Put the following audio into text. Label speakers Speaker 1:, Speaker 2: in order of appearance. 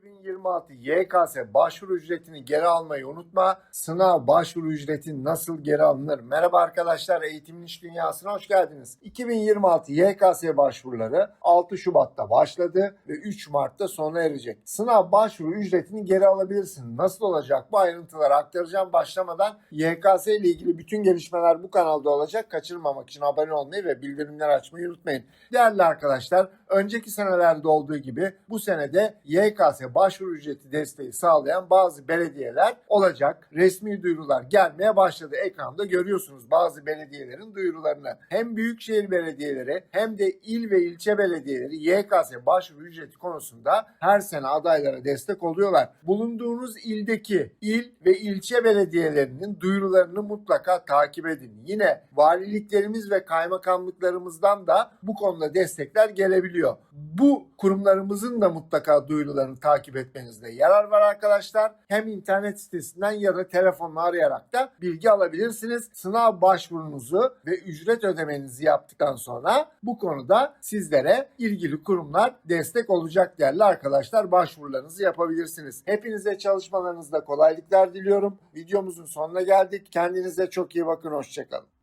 Speaker 1: 2026 YKS başvuru ücretini geri almayı unutma. Sınav başvuru ücreti nasıl geri alınır? Merhaba arkadaşlar, eğitimin iş dünyasına hoş geldiniz. 2026 YKS başvuruları 6 Şubat'ta başladı ve 3 Mart'ta sona erecek. Sınav başvuru ücretini geri alabilirsin. Nasıl olacak? Bu ayrıntıları aktaracağım. Başlamadan YKS ile ilgili bütün gelişmeler bu kanalda olacak. Kaçırmamak için abone olmayı ve bildirimleri açmayı unutmayın. Değerli arkadaşlar, önceki senelerde olduğu gibi bu senede YKS başvuru ücreti desteği sağlayan bazı belediyeler olacak. Resmi duyurular gelmeye başladı. Ekranda görüyorsunuz bazı belediyelerin duyurularını. Hem büyükşehir belediyeleri hem de il ve ilçe belediyeleri YKS başvuru ücreti konusunda her sene adaylara destek oluyorlar. Bulunduğunuz ildeki il ve ilçe belediyelerinin duyurularını mutlaka takip edin. Yine valiliklerimiz ve kaymakamlıklarımızdan da bu konuda destekler gelebiliyor. Bu kurumlarımızın da mutlaka duyurularını takip etmenizde yarar var arkadaşlar. Hem internet sitesinden ya da telefonla arayarak da bilgi alabilirsiniz. Sınav başvurunuzu ve ücret ödemenizi yaptıktan sonra bu konuda sizlere ilgili kurumlar destek olacak değerli arkadaşlar. Başvurularınızı yapabilirsiniz. Hepinize çalışmalarınızda kolaylıklar diliyorum. Videomuzun sonuna geldik. Kendinize çok iyi bakın. Hoşçakalın.